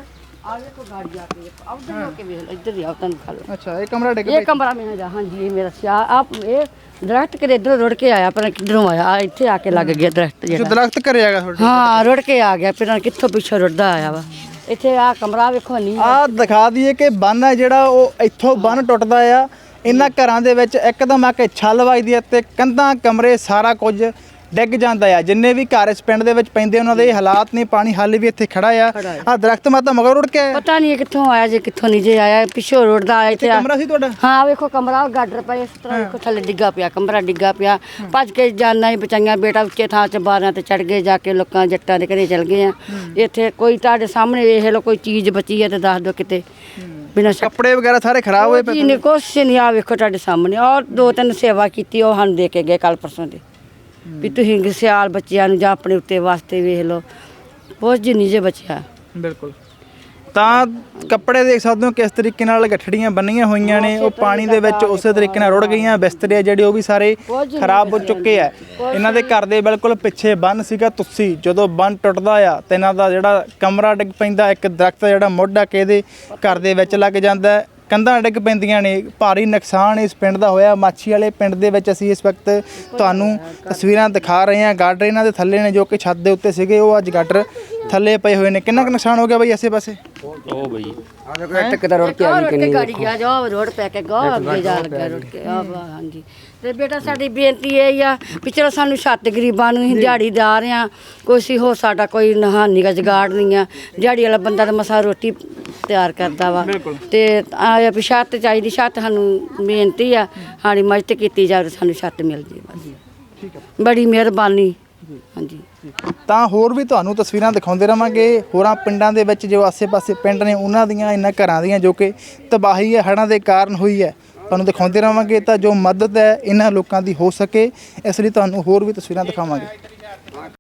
ਆ ਵੇਖੋ ਗਾਡ ਜਾ ਕੇ ਆ ਉਧਰ ਹੋ ਕੇ ਲਓ, ਇੱਧਰ ਹੀ ਆ ਤੁਹਾਨੂੰ ਖਾ ਲਓ। ਅੱਛਾ ਇਹ ਕਮਰਾ ਡਿੱਗ ਇਹ ਕਮਰਾ ਮੇਰਾ ਜਾ ਹਾਂਜੀ ਇਹ ਮੇਰਾ ਸਿਆ ਆ ਇਹ ਦਰਖਤ ਕਿਤੇ ਇੱਧਰੋਂ ਰੁੜ ਕੇ ਆਇਆ ਪਰ ਕਿੱਧਰੋਂ ਆਇਆ ਆ ਇੱਥੇ ਆ ਕੇ ਲੱਗ ਗਿਆ ਦਰਖਤ ਜਿਹੜਾ। ਦਰਖਤ ਘਰੇ ਹੈਗਾ ਤੁਹਾਡੇ ਹਾਂ ਰੁੜ ਕੇ ਆ ਗਿਆ ਫਿਰ ਕਿੱਥੋਂ ਪਿੱਛੋਂ ਰੁੜਦਾ ਆਇਆ ਵਾ। ਇੱਥੇ ਆ ਕਮਰਾ ਵੇਖੋ ਨਹੀਂ ਆ ਦਿਖਾ ਦਈਏ ਕਿ ਬੰਨ ਹੈ ਜਿਹੜਾ ਉਹ ਇੱਥੋਂ ਬੰਨ ਟੁੱਟਦਾ ਆ। ਇਹਨਾਂ ਘਰਾਂ ਦੇ ਵਿੱਚ ਇੱਕਦਮ ਆ ਕੇ ਛੱਲ ਵੱਜਦੀ ਹੈ ਤੇ ਕੰਧਾਂ ਕਮਰੇ ਸਾਰਾ ਕੁਝ ਡਿੱਗ ਜਾਂਦਾ ਆ। ਜਿੰਨੇ ਵੀ ਘਰ ਇਸ ਪਿੰਡ ਦੇ ਵਿੱਚ ਪੈਂਦੇ ਉਹਨਾਂ ਦੇ ਹਾਲਾਤ ਨੇ ਪਾਣੀ ਹਾਲੇ ਵੀ ਇੱਥੇ ਖੜਾ ਆ। ਆ। ਦਰਖਤ ਮਾਤਾ ਮਗਰ ਉੱਡ ਕੇ ਆਇਆ। ਪਤਾ ਨਹੀਂ ਕਿੱਥੋਂ ਆਇਆ ਜੇ ਕਿੱਥੋਂ ਨਹੀਂ ਜੇ ਆਇਆ। ਪਿੱਛੋਂ ਰੁੜਦਾ ਆਇਆ ਇੱਥੇ ਆ- ਕਮਰਾ ਸੀ ਤੁਹਾਡਾ? ਹਾਂ ਵੇਖੋ ਕਮਰਾ ਗਾਡਰ ਪਏ ਇਸ ਤਰ੍ਹਾਂ ਵੇਖੋ ਥੱਲੇ ਡਿੱਗਾ ਪਿਆ ਕਮਰਾ ਡਿੱਗਾ ਪਿਆ। ਭੱਜ ਕੇ ਜਾਨਾਂ ਹੀ ਬਚਾਈਆਂ ਬੇਟਾ ਉੱਚੇ ਥਾਂ 'ਚ ਬਾਰਾਂ ਤੇ ਚੜ ਗਏ ਜਾ ਕੇ ਲੋਕਾਂ ਜੱਟਾਂ ਦੇ ਘਰੇ ਚਲ ਗਏ ਆ। ਇੱਥੇ ਕੋਈ ਤੁਹਾਡੇ ਸਾਹਮਣੇ ਵੇਖ ਲਓ ਕੋਈ ਚੀਜ਼ ਬਚੀ ਹੈ ਤੇ ਦੱਸ ਦਿਓ ਕਿਤੇ। ਬਿਨਾਂ ਕੱਪੜੇ ਵਗੈਰਾ ਸਾਰੇ ਖਰਾਬ ਹੋਏ ਪਏ ਨਹੀਂ ਕੁਛ ਨਹੀਂ ਆ ਵੇਖੋ ਤੁਹਾਡੇ ਸਾਹਮਣੇ। ਔਰ ਦੋ ਤਿੰਨ ਸੇਵਾ ਕੀਤੀ ਉਹ ਸਾਨੂੰ ਦੇ ਕੇ ਗਏ ਕੱਲ ਪਰਸੋਂ ਦੇ। ਵੀ ਤੁਸੀਂ ਸਿਆਲ ਬੱਚਿਆਂ ਨੂੰ ਜਾਂ ਆਪਣੇ ਉੱਤੇ ਵਾਸਤੇ ਵੇਖ ਲਓ। ਕੁਛ ਜੀ ਨਹੀਂ ਜੇ ਬਚਿਆ। ਬਿਲਕੁਲ। ਤਾਂ ਕੱਪੜੇ ਦੇਖ ਸਕਦੇ ਹੋ ਕਿਸ ਤਰੀਕੇ ਨਾਲ ਗੱਠੜੀਆਂ ਬੰਨੀਆਂ ਹੋਈਆਂ ਨੇ। ਉਹ ਪਾਣੀ ਦੇ ਵਿੱਚ ਉਸੇ ਤਰੀਕੇ ਨਾਲ ਰੁੜ ਗਈਆਂ, ਬਿਸਤਰੇ ਆ ਜਿਹੜੇ, ਉਹ ਵੀ ਸਾਰੇ ਖਰਾਬ ਹੋ ਚੁੱਕੇ ਆ। ਇਹਨਾਂ ਦੇ ਘਰ ਦੇ ਬਿਲਕੁਲ ਪਿੱਛੇ ਬੰਨ ਸੀਗਾ ਤੁਸੀਂ। ਜਦੋਂ ਬੰਨ ਟੁੱਟਦਾ ਆ, ਤੇ ਇਹਨਾਂ ਦਾ ਜਿਹੜਾ ਕਮਰਾ ਡਿੱਗ ਪੈਂਦਾ, ਇੱਕ ਦਰਖਤ ਜਿਹੜਾ ਮੋਢਾ ਕੇ ਇਹਦੇ ਘਰ ਦੇ ਵਿੱਚ ਲੱਗ ਜਾਂਦਾ। ਕੰਧਾਂ ਡਿੱਗ ਪੈਂਦੀਆਂ ਨੇ ਭਾਰੀ ਨੁਕਸਾਨ ਇਸ ਪਿੰਡ ਦਾ ਹੋਇਆ। ਮਾਛੀ ਵਾਲੇ ਪਿੰਡ ਦੇ ਵਿੱਚ ਅਸੀਂ ਇਸ ਵਕਤ ਤੁਹਾਨੂੰ ਤਸਵੀਰਾਂ ਦਿਖਾ ਰਹੇ ਹਾਂ। ਗਾਡਰ ਇਹਨਾਂ ਦੇ ਥੱਲੇ ਨੇ ਜੋ ਕਿ ਛੱਤ ਦੇ ਉੱਤੇ ਸੀਗੇ ਉਹ ਅੱਜ ਗਾਡਰ ਥੱਲੇ ਪਏ ਹੋਏ ਨੇ। ਕਿੰਨਾ ਕੁ ਨੁਕਸਾਨ ਹੋ ਗਿਆ ਬਈ ਆਸੇ ਪਾਸੇ? ਉਹ ਬਈ। ਕਿਤੇ ਰੁੜ ਕੇ ਆਈ ਕਿੰਨੀ ਗਾੜੀ ਗਿਆ ਜੋ ਰੋਡ ਪੈ ਕੇ ਗੋ ਅੱਗੇ ਜਾ ਲੱਗਾ ਰੁੜ ਕੇ ਆ ਹਾਂਜੀ। ਤੇ ਬੇਟਾ ਸਾਡੀ ਬੇਨਤੀ ਇਹ ਆ ਵੀ ਚਲੋ ਸਾਨੂੰ ਛੱਤ ਗਰੀਬਾਂ ਨੂੰ ਅਸੀਂ ਦਿਹਾੜੀਦਾਰ ਆ ਕੋਈ ਸੀ ਹੋ ਸਾਡਾ ਕੋਈ ਨਹਾਨੀ ਦਾ ਜਗਾੜ ਨਹੀਂ ਆ। ਦਿਹਾੜੀ ਵਾਲਾ ਬੰਦਾ ਤਾਂ ਮਸਾ ਰੋਟੀ ਤਿਆਰ ਕਰਦਾ ਵਾ। ਤੇ ਆ ਵੀ ਛੱਤ ਚਾਹੀਦੀ ਛੱਤ ਸਾਨੂੰ ਬੇਨਤੀ ਆ ਸਾਡੀ ਮਦਦ ਕੀਤੀ ਜਾਵੇ ਸਾਨੂੰ ਛੱਤ ਮਿਲ ਜੇ ਬਸ। ਬੜੀ ਮਿਹਰਬਾਨੀ। ਹਾਂਜੀ। ਤਾਂ ਹੋਰ ਵੀ ਤੁਹਾਨੂੰ ਤਸਵੀਰਾਂ ਦਿਖਾਉਂਦੇ ਰਵਾਂਗੇ। ਹੋਰਾਂ ਪਿੰਡਾਂ ਦੇ ਵਿੱਚ ਜੋ ਆਸੇ-ਪਾਸੇ ਪਿੰਡ ਨੇ ਉਹਨਾਂ ਦੀਆਂ ਇਹਨਾਂ ਘਰਾਂ ਦੀਆਂ ਜੋ ਕਿ ਤਬਾਹੀ ਹੈ ਹੜ੍ਹਾਂ ਦੇ ਕਾਰਨ ਹੋਈ ਹੈ। ਤੁਹਾਨੂੰ ਦਿਖਾਉਂਦੇ ਰਹਾਂਗੇ ਤਾਂ ਜੋ ਮਦਦ ਹੈ ਇਹਨਾਂ ਲੋਕਾਂ ਦੀ ਹੋ ਸਕੇ। ਇਸ ਲਈ ਤੁਹਾਨੂੰ ਹੋਰ ਵੀ ਤਸਵੀਰਾਂ ਦਿਖਾਵਾਂਗੇ।